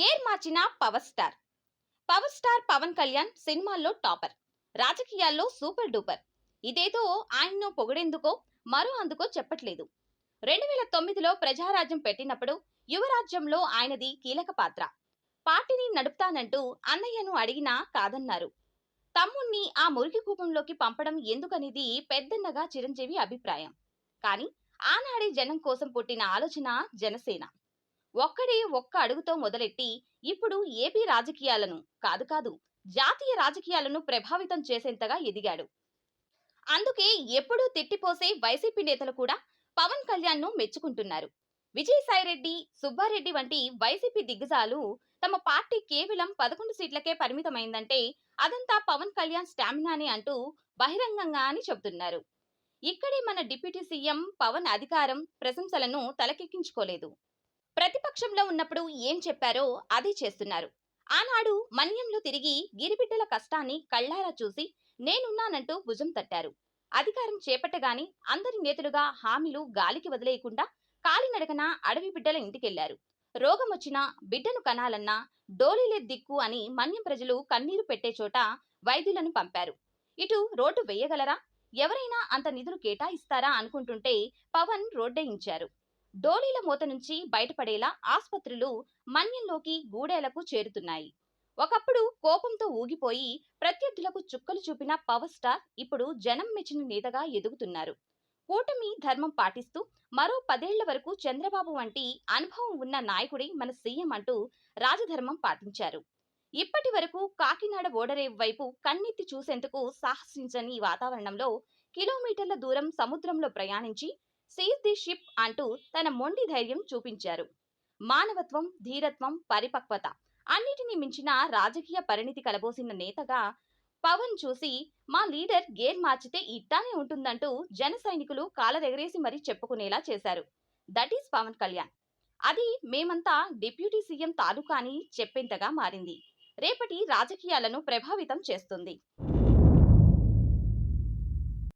Gear మార్చిన power star. Power star Pawan Kalyan సినిమాల్లో topper. రాజకీయాల్లో సూపర్ డూపర్. ఇదేదో ఆయన్ను పొగిడేందుకో మరో అందుకో చెప్పట్లేదు. రెండు వేల తొమ్మిదిలో ప్రజారాజ్యం పెట్టినప్పుడు యువరాజ్యంలో ఆయనది కీలక పాత్ర. పార్టీని నడుపుతానంటూ అన్నయ్యను అడిగినా కాదన్నారు. తమ్ముణ్ణి ఆ మురికి కూపంలోకి పంపడం ఎందుకనేది పెద్దన్నగా చిరంజీవి అభిప్రాయం. కానీ ఆనాడే జనం కోసం పుట్టిన ఆలోచన జనసేన. ఒక్కడే ఒక్క అడుగుతో మొదలెట్టి ఇప్పుడు ఏపీ రాజకీయాలను కాదు కాదు జాతీయ రాజకీయాలను ప్రభావితం చేసేంతగా ఎదిగాడు. అందుకే ఎప్పుడూ తిట్టిపోసే వైసీపీ నేతలు కూడా పవన్ కళ్యాణ్ను మెచ్చుకుంటున్నారు. విజయసాయిరెడ్డి సుబ్బారెడ్డి వంటి వైసీపీ దిగ్గజాలు తమ పార్టీ కేవలం పదకొండు సీట్లకే పరిమితమైందంటే అదంతా పవన్ కళ్యాణ్ స్టామినానే అంటూ బహిరంగంగా అని చెబుతున్నారు. ఇక్కడే మన డిప్యూటీ సీఎం పవన్ అధికారం ప్రశంసలను తలకెక్కించుకోలేదు. ప్రతిపక్షంలో ఉన్నప్పుడు ఏం చెప్పారో అదే చేస్తున్నారు. ఆనాడు మన్యంలో తిరిగి గిరిబిడ్డల కష్టాన్ని కళ్ళారా చూసి నేనున్నానంటూ భుజం తట్టారు. అధికారం చేపట్టగాని అందరి నేతలుగా హామీలు గాలికి వదిలేయకుండా కాలినడకన అడవి బిడ్డల ఇంటికెళ్ళారు. రోగం వచ్చినా బిడ్డను కనాలన్నా డోలీలే దిక్కు అని మన్యం ప్రజలు కన్నీరు పెట్టే చోట వైద్యులను పంపారు. ఇటు రోడ్డు వేయగలరా? ఎవరైనా అంత నిధులు కేటాయిస్తారా అనుకుంటుంటే పవన్ రోడ్డేయించారు. డోలీల మూత నుంచి బయటపడేలా ఆసుపత్రులు మన్యంలోకి గూడేలకు చేరుతున్నాయి. ఒకప్పుడు కోపంతో ఊగిపోయి ప్రత్యర్థులకు చుక్కలు చూపిన పవర్ స్టార్ ఇప్పుడు జనం మెచ్చిన నేతగా ఎదుగుతున్నారు. కూటమి ధర్మం పాటిస్తూ మరో పదేళ్ళ వరకు చంద్రబాబు వంటి అనుభవం ఉన్న నాయకుడే మన సీఎం అంటూ రాజధర్మం పాటించారు. ఇప్పటి వరకు కాకినాడ ఓడరేవు వైపు కన్నెత్తి చూసేందుకు సాహసించని వాతావరణంలో కిలోమీటర్ల దూరం సముద్రంలో ప్రయాణించి సీజ్ ది షిప్ అంటూ తన మొండి ధైర్యం చూపించారు. మానవత్వం ధీరత్వం పరిపక్వత అన్నిటినీ మించిన రాజకీయ పరిణితి కలబోసిన నేతగా పవన్ చూసి మా లీడర్ గేర్ మార్చితే ఇట్టానే ఉంటుందంటూ జన సైనికులు కాలరెగరేసి మరీ చెప్పుకునేలా చేశారు. That is Pawan Kalyan. అది మేమంతా డిప్యూటీ సీఎం తాలూకా అని చెప్పేంతగా మారింది. రేపటి రాజకీయాలను ప్రభావితం చేస్తుంది.